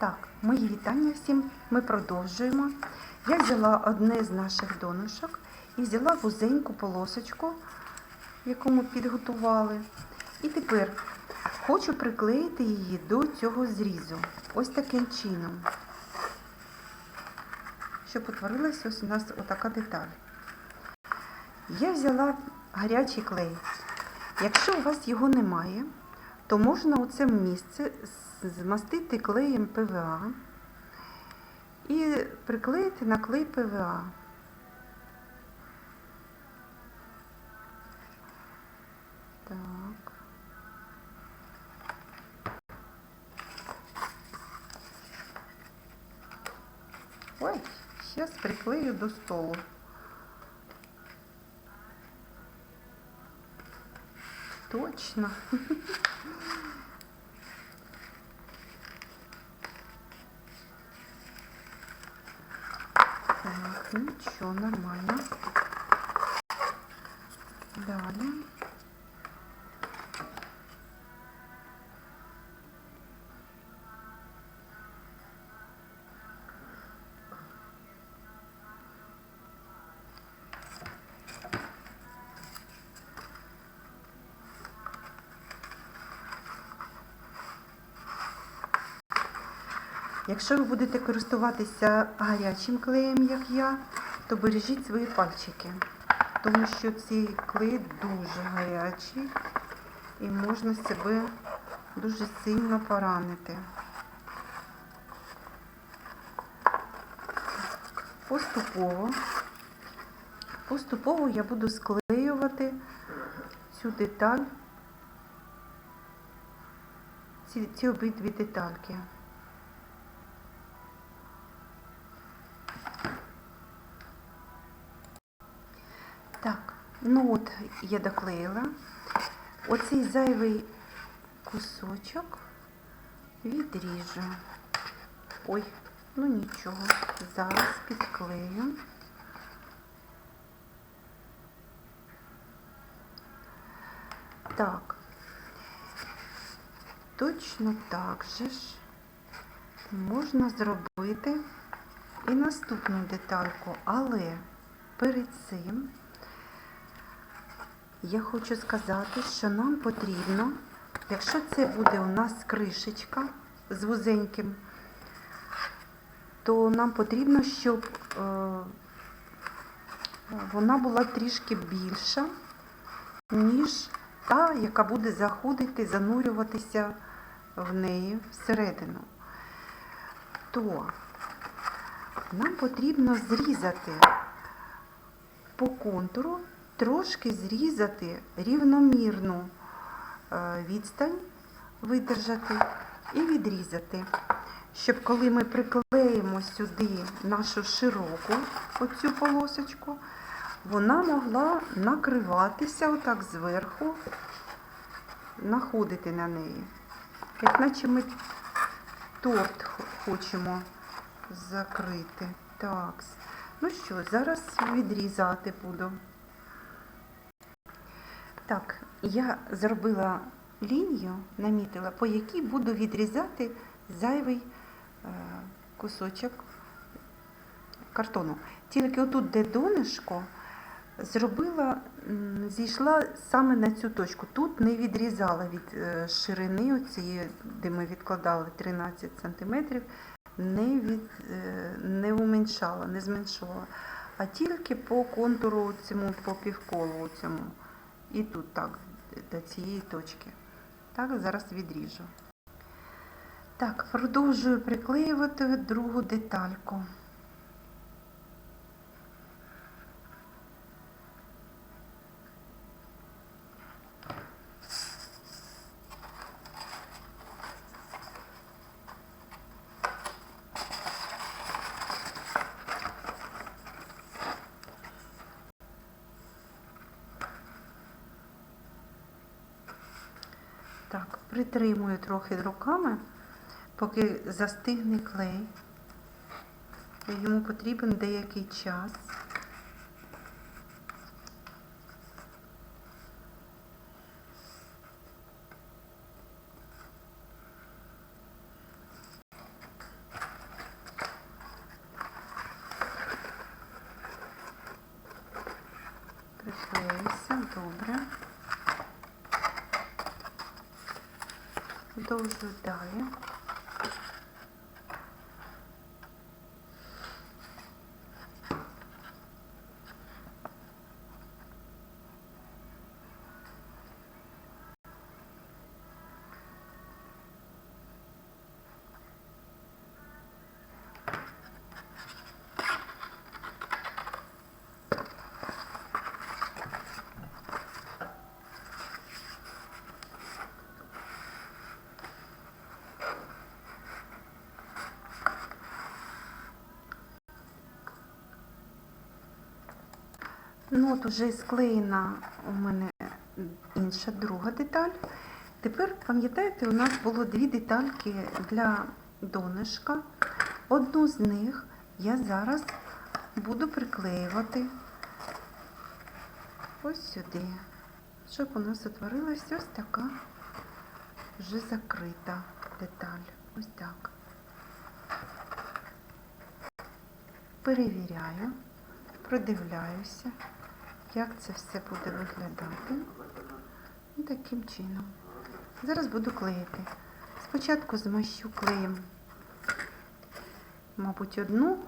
Так, мої вітання всім. Ми продовжуємо. Я взяла одне з наших донышок і взяла вузеньку полосочку, яку ми підготували. І тепер хочу приклеїти її до цього зрізу. Ось таким чином. Щоб утворилась ось у нас отака деталь. Я взяла гарячий клей. Якщо у вас його немає, то можна у це місце змастити клеєм ПВА і приклеїти на клей ПВА. Так. Ой, зараз приклею до столу. Точно. Так, нічого, нормально. Далі. Якщо ви будете користуватися гарячим клеєм, як я, то бережіть свої пальчики, тому що цей клей дуже гарячий і можна себе дуже сильно поранити. Поступово, поступово я буду склеювати цю деталь, ці, ці обидві детальки. Ну от я доклеїла. Оцей зайвий кусочок відріжу. Ой, ну нічого, зараз підклею. Так, точно так же ж можна зробити і наступну детальку, але перед цим я хочу сказати, що нам потрібно, якщо це буде у нас кришечка з вузеньким, то нам потрібно, щоб е, вона була трішки більша, ніж та, яка буде заходити, занурюватися в неї всередину. То нам потрібно зрізати по контуру трошки зрізати рівномірну е, відстань, видержати і відрізати, щоб коли ми приклеїмо сюди нашу широку оцю полосочку, вона могла накриватися отак зверху, находити на неї. Як наче ми торт хочемо закрити. Так, ну що, зараз відрізати буду. Так, я зробила лінію, намітила, по якій буду відрізати зайвий е, кусочок картону. Тільки отут, де донышко, зробила, зійшла саме на цю точку. Тут не відрізала від е, ширини, оцієї, де ми відкладали 13 см, не, від, е, не уменьшала, не зменшувала, а тільки по контуру цьому, по півколу цьому. І тут так, до цієї точки. Так, зараз відріжу. Так, продовжую приклеювати другу детальку. Так, притримую трохи руками, поки застигне клей. Йому потрібен деякий час. Продовжую далі. Ну, от уже склеєна у мене інша друга деталь. Тепер, пам'ятаєте, у нас було дві детальки для донышка. Одну з них я зараз буду приклеювати ось сюди, щоб у нас утворилась ось така вже закрита деталь. Ось так. Перевіряю, продивляюся, як це все буде виглядати. І таким чином. Зараз буду клеїти. Спочатку змащу клеєм, мабуть, одну,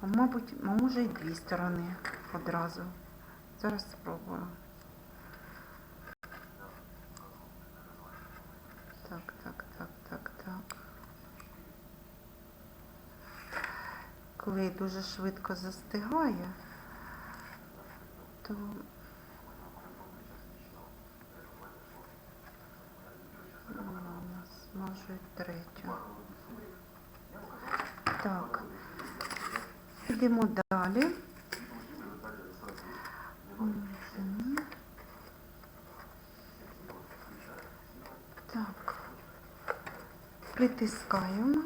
а мабуть, може і дві сторони одразу. Зараз спробую. Так, так, так, так, так. Клей дуже швидко застигає, то Ладно, змажу і третю. Так. Йдемо далі. Так. Притискаємо.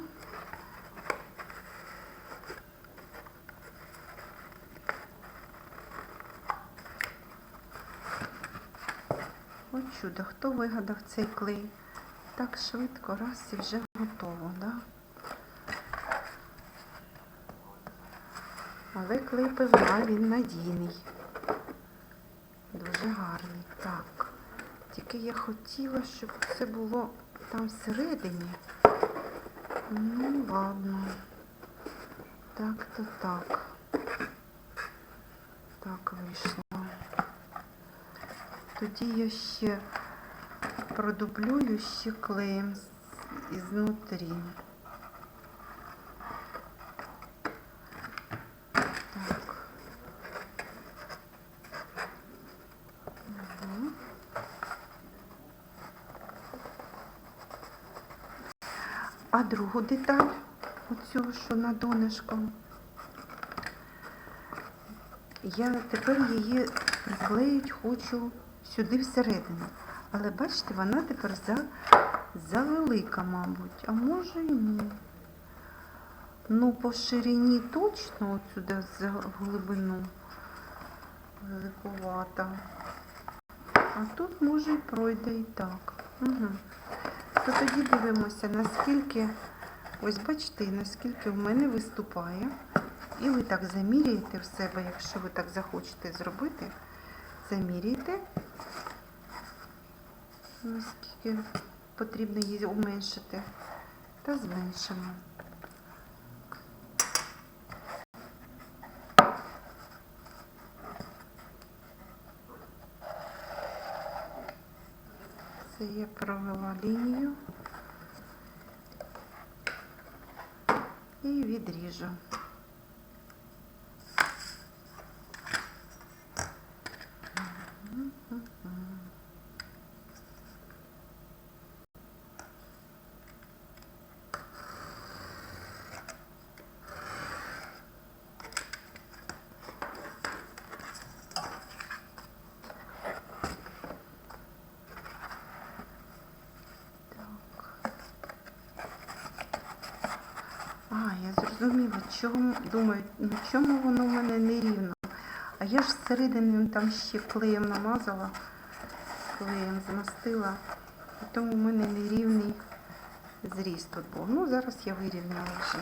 От чудо, хто вигадав цей клей? Так швидко, раз і вже готово, да? Але клей пивна, він надійний. Дуже гарний. Так. Тільки я хотіла, щоб це було там всередині. Ну, ладно. Так, то так. Так вийшло. Тоді я ще продублюю ще клеєм ізнутрі. А другу деталь, оцю, що над донишком, я тепер її приклеїть хочу сюди всередину. Але бачите, вона тепер за, завелика, мабуть. А може і ні. Ну, по ширині точно от сюди за глибину великувата. А тут може і пройде і так. Угу. То тоді дивимося, наскільки, ось бачите, наскільки в мене виступає. І ви так заміряєте в себе, якщо ви так захочете зробити, заміряйте, наскільки потрібно її уменшити, та зменшимо. Це я провела лінію і відріжу. А, я зрозуміла, чому думаю, ну чому воно в мене не рівно. А я ж всередині там ще клеєм намазала, клеєм змастила, і тому в мене нерівний зріст тут був. Ну, зараз я вирівняла вже.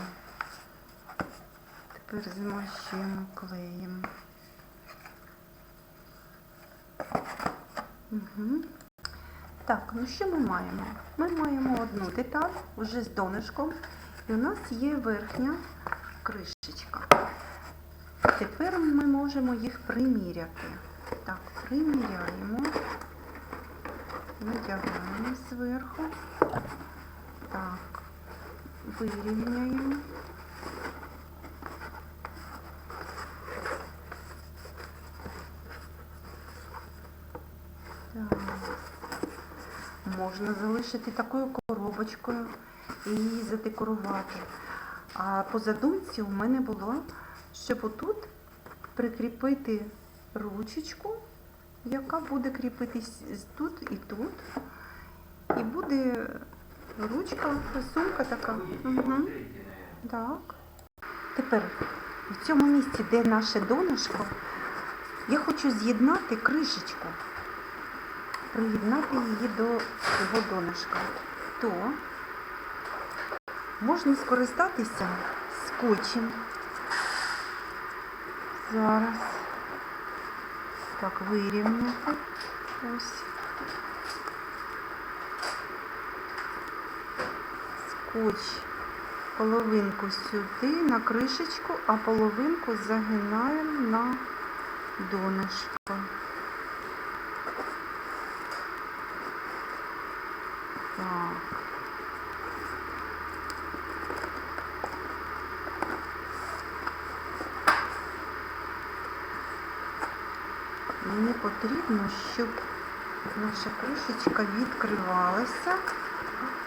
Тепер змащуємо клеєм. Угу. Так, ну що ми маємо? Ми маємо одну деталь вже з донышком, і у нас є верхня кришечка. Тепер ми можемо їх приміряти. Так, приміряємо, надягаємо зверху. Так, вирівняємо. Можна залишити такою коробочкою і задекорувати. А по задумці у мене було, щоб отут прикріпити ручечку, яка буде кріпитись тут і тут. І буде ручка, сумка така. Угу. Так. Тепер в цьому місці, де наше донышко, я хочу з'єднати кришечку приєднати її до цього донышка, то можна скористатися скотчем. Зараз так вирівняти. Ось. Скотч половинку сюди на кришечку, а половинку загинаємо на донышко. Так. Мені потрібно, щоб наша кришечка відкривалася.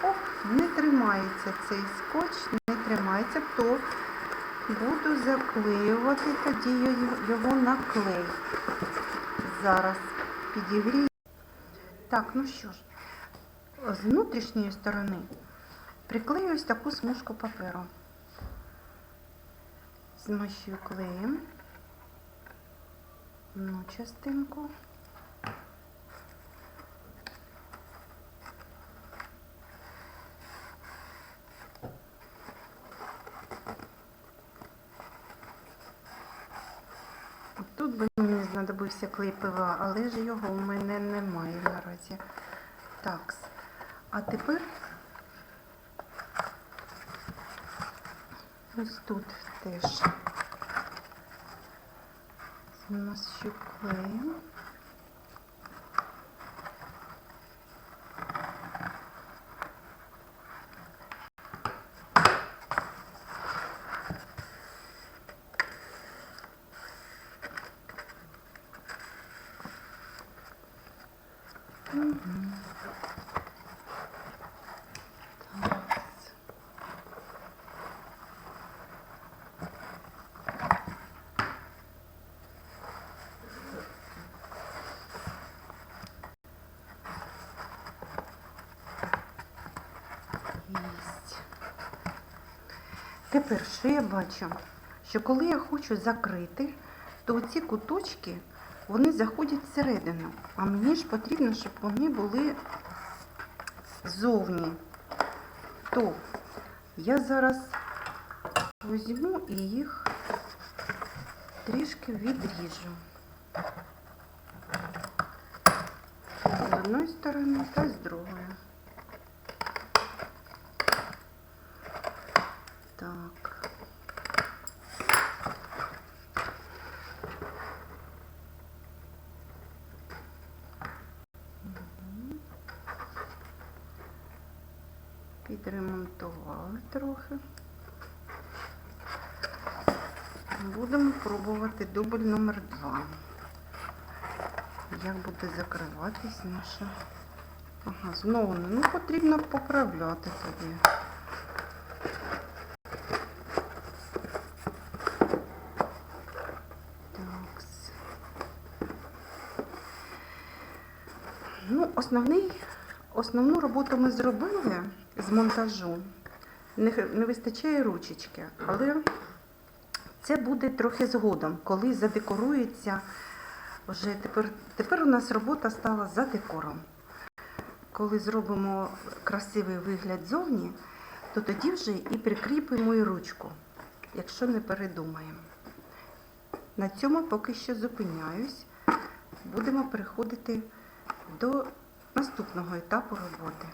Оп, не тримається цей скотч, не тримається, то буду заклеювати тоді його на клей. Зараз підігрію. Так, ну що ж, з внутрішньої сторони приклею ось таку смужку паперу. Змащую клеєм одну частинку. Тут би мені знадобився клей ПВА, але ж його у мене немає наразі. Так. А тепер ось тут теж змащу клеєм. Мгм. Так. Єсть. Тепер що я бачу? Що коли я хочу закрити, то ці куточки вони заходять всередину. А мені ж потрібно, щоб вони були ззовні. То я зараз візьму і їх трішки відріжу. З одної сторони та з другої. Трохи. Будемо пробувати дубль номер два. Як буде закриватись наша. Ага, знову ну потрібно поправляти тоді. Такс. Ну, основний, основну роботу ми зробили з монтажу. Не, вистачає ручечки, але це буде трохи згодом, коли задекорується вже тепер, тепер у нас робота стала за декором. Коли зробимо красивий вигляд зовні, то тоді вже і прикріпимо і ручку, якщо не передумаємо. На цьому поки що зупиняюсь. Будемо переходити до наступного етапу роботи.